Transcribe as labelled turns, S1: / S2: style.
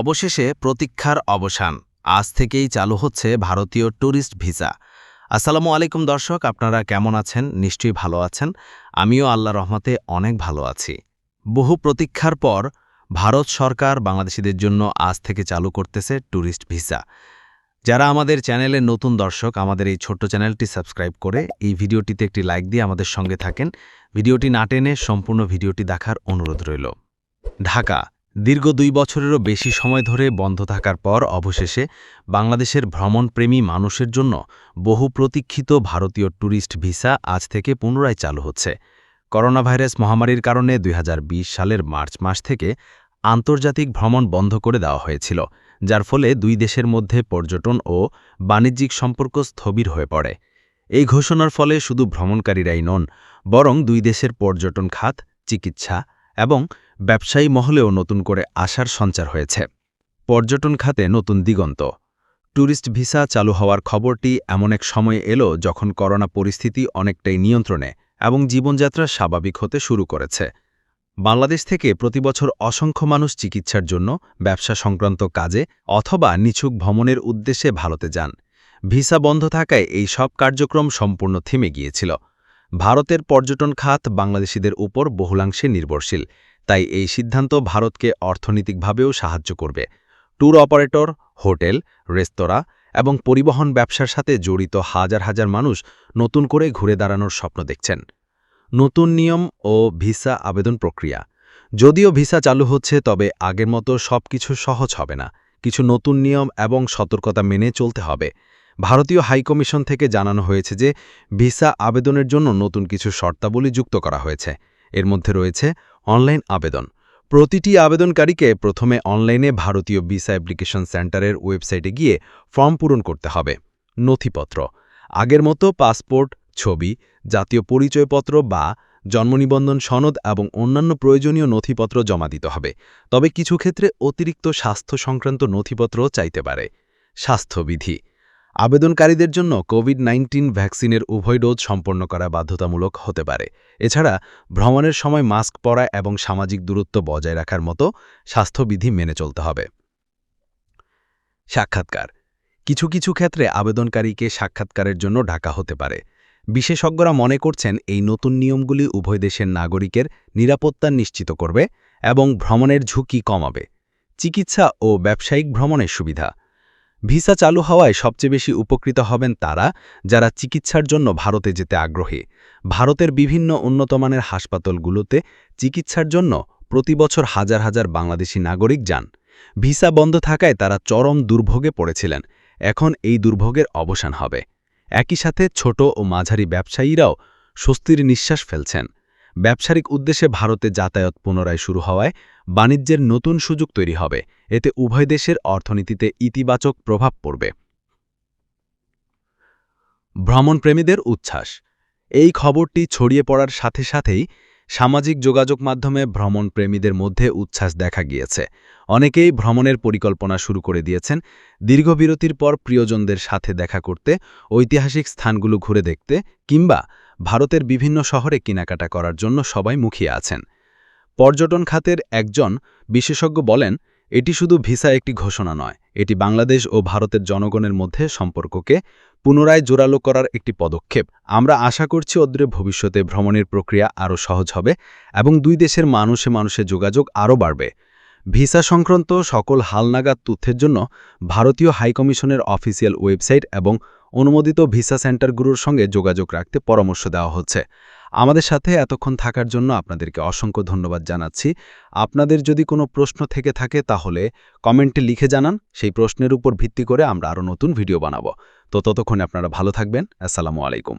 S1: অবশেষে প্রতীক্ষার অবসান। আজ থেকেই চালু হচ্ছে ভারতীয় ট্যুরিস্ট ভিসা। আসসালামু আলাইকুম দর্শক, আপনারা কেমন আছেন? নিশ্চয়ই ভালো আছেন। আমিও আল্লাহ রহমতে অনেক ভালো আছি। বহু প্রতীক্ষার পর ভারত সরকার বাংলাদেশিদের জন্য আজ থেকে চালু করতেছে ট্যুরিস্ট ভিসা। যারা আমাদের চ্যানেলের নতুন দর্শক, আমাদের এই ছোট্ট চ্যানেলটি সাবস্ক্রাইব করে এই ভিডিওটিতে একটি লাইক দিয়ে আমাদের সঙ্গে থাকেন। ভিডিওটি না টেনে সম্পূর্ণ ভিডিওটি দেখার অনুরোধ রইল। ঢাকা দীর্ঘ দুই বছরেরও বেশি সময় ধরে বন্ধ থাকার পর অবশেষে বাংলাদেশের ভ্রমণপ্রেমী মানুষের জন্য বহু প্রতীক্ষিত ভারতীয় ট্যুরিস্ট ভিসা আজ থেকে পুনরায় চালু হচ্ছে। করোনা ভাইরাস মহামারীর কারণে দুই হাজার বিশ সালের মার্চ মাস থেকে আন্তর্জাতিক ভ্রমণ বন্ধ করে দেওয়া হয়েছিল, যার ফলে দুই দেশের মধ্যে পর্যটন ও বাণিজ্যিক সম্পর্ক স্থবির হয়ে পড়ে। এই ঘোষণার ফলে শুধু ভ্রমণকারীরাই নন, বরং দুই দেশের পর্যটন খাত, চিকিৎসা এবং ব্যবসায়ী মহলেও নতুন করে আশার সঞ্চার হয়েছে। পর্যটন খাতে নতুন দিগন্ত। ট্যুরিস্ট ভিসা চালু হওয়ার খবরটি এমন এক সময়ে এলো যখন করোনা পরিস্থিতি অনেকটাই নিয়ন্ত্রণে এবং জীবনযাত্রা স্বাভাবিক হতে শুরু করেছে। বাংলাদেশ থেকে প্রতিবছর অসংখ্য মানুষ চিকিৎসার জন্য ব্যবসা সংক্রান্ত কাজে অথবা নিছুক ভ্রমণের উদ্দেশ্যে ভারতে যান। ভিসা বন্ধ থাকায় এই সব কার্যক্রম সম্পূর্ণ থেমে গিয়েছিল। ভারতের পর্যটন খাত বাংলাদেশিদের উপর বহুলাংশে নির্ভরশীল। তাই এই সিদ্ধান্ত ভারতকে অর্থনৈতিকভাবেও সাহায্য করবে। ট্যুর অপারেটর, হোটেল, রেস্তোরাঁ এবং পরিবহন ব্যবসার সাথে জড়িত হাজার হাজার মানুষ নতুন করে ঘুরে দাঁড়ানোর স্বপ্ন দেখছেন। নতুন নিয়ম ও ভিসা আবেদন প্রক্রিয়া। যদিও ভিসা চালু হচ্ছে, তবে আগের মতো সব কিছু সহজ হবে না। কিছু নতুন নিয়ম এবং সতর্কতা মেনে চলতে হবে। ভারতীয় হাইকমিশন থেকে জানানো হয়েছে যে, ভিসা আবেদনের জন্য নতুন কিছু শর্তাবলী যুক্ত করা হয়েছে। এর মধ্যে রয়েছে অনলাইন আবেদন। প্রতিটি আবেদনকারীকে প্রথমে অনলাইনে ভারতীয় ভিসা অ্যাপ্লিকেশন সেন্টারের ওয়েবসাইটে গিয়ে ফর্ম পূরণ করতে হবে। নথিপত্র, আগের মতো পাসপোর্ট, ছবি, জাতীয় পরিচয়পত্র বা জন্মনিবন্ধন সনদ এবং অন্যান্য প্রয়োজনীয় নথিপত্র জমা দিতে হবে। তবে কিছু ক্ষেত্রে অতিরিক্ত স্বাস্থ্য সংক্রান্ত নথিপত্রও চাইতে পারে। স্বাস্থ্যবিধি আবেদনকারীদের জন্য কোভিড নাইন্টিন ভ্যাকসিনের উভয় ডোজ সম্পন্ন করা বাধ্যতামূলক হতে পারে। এছাড়া ভ্রমণের সময় মাস্ক পরা এবং সামাজিক দূরত্ব বজায় রাখার মতো স্বাস্থ্যবিধি মেনে চলতে হবে। সাক্ষাৎকার। কিছু কিছু ক্ষেত্রে আবেদনকারীকে সাক্ষাৎকারের জন্য ঢাকা হতে পারে। বিশেষজ্ঞরা মনে করছেন এই নতুন নিয়মগুলি উভয় দেশের নাগরিকের নিরাপত্তা নিশ্চিত করবে এবং ভ্রমণের ঝুঁকি কমাবে। চিকিৎসা ও ব্যবসায়িক ভ্রমণের সুবিধা। ভিসা চালু হওয়ায় সবচেয়ে বেশি উপকৃত হবেন তারা যারা চিকিৎসার জন্য ভারতে যেতে আগ্রহী। ভারতের বিভিন্ন উন্নতমানের হাসপাতালগুলোতে চিকিৎসার জন্য প্রতি বছর হাজার হাজার বাংলাদেশি নাগরিক যান। ভিসা বন্ধ থাকায় তারা চরম দুর্ভোগে পড়েছিলেন। এখন এই দুর্ভোগের অবসান হবে। একই সাথে ছোট ও মাঝারি ব্যবসায়ীরাও স্বস্তির নিঃশ্বাস ফেলছেন। ব্যবসায়িক উদ্দেশ্যে ভারতে যাতায়াত পুনরায় শুরু হওয়ায় বাণিজ্যের নতুন সুযোগ তৈরি হবে। এতে উভয় দেশের অর্থনীতিতে ইতিবাচক প্রভাব পড়বে। ভ্রমণপ্রেমীদের উচ্ছ্বাস। এই খবরটি ছড়িয়ে পড়ার সাথে সাথেই সামাজিক যোগাযোগ মাধ্যমে ভ্রমণপ্রেমীদের মধ্যে উচ্ছ্বাস দেখা গিয়েছে। অনেকেই ভ্রমণের পরিকল্পনা শুরু করে দিয়েছেন। দীর্ঘ বিরতির পর প্রিয়জনদের সাথে দেখা করতে ঐতিহাসিক স্থানগুলো ঘুরে দেখতে কিংবা ভারতের বিভিন্ন শহরে কেনাকাটা করার জন্য সবাই মুখিয়ে আছেন। পর্যটন খাতের একজন বিশেষজ্ঞ বলেন, এটি শুধু ভিসা একটি ঘোষণা নয়, এটি বাংলাদেশ ও ভারতের জনগণের মধ্যে সম্পর্ককে পুনরায় জোরালো করার একটি পদক্ষেপ। আমরা আশা করছি অদ্রে ভবিষ্যতে ভ্রমণের প্রক্রিয়া আরও সহজ হবে এবং দুই দেশের মানুষে মানুষে যোগাযোগ আরও বাড়বে। ভিসা সংক্রান্ত সকল হালনাগাদ তথ্যের জন্য ভারতীয় হাইকমিশনের অফিসিয়াল ওয়েবসাইট এবং অনুমোদিত ভিসা সেন্টারগুলোর সঙ্গে যোগাযোগ রাখতে পরামর্শ দেওয়া হচ্ছে। আমাদের সাথে এতক্ষণ থাকার জন্য আপনাদেরকে অসংখ্য ধন্যবাদ জানাচ্ছি। আপনাদের যদি কোনো প্রশ্ন থেকে থাকে তাহলে কমেন্টে লিখে জানান, সেই প্রশ্নের উপর ভিত্তি করে আমরা আরও নতুন ভিডিও বানাবো। তো ততক্ষণে আপনারা ভালো থাকবেন। আসসালামু আলাইকুম।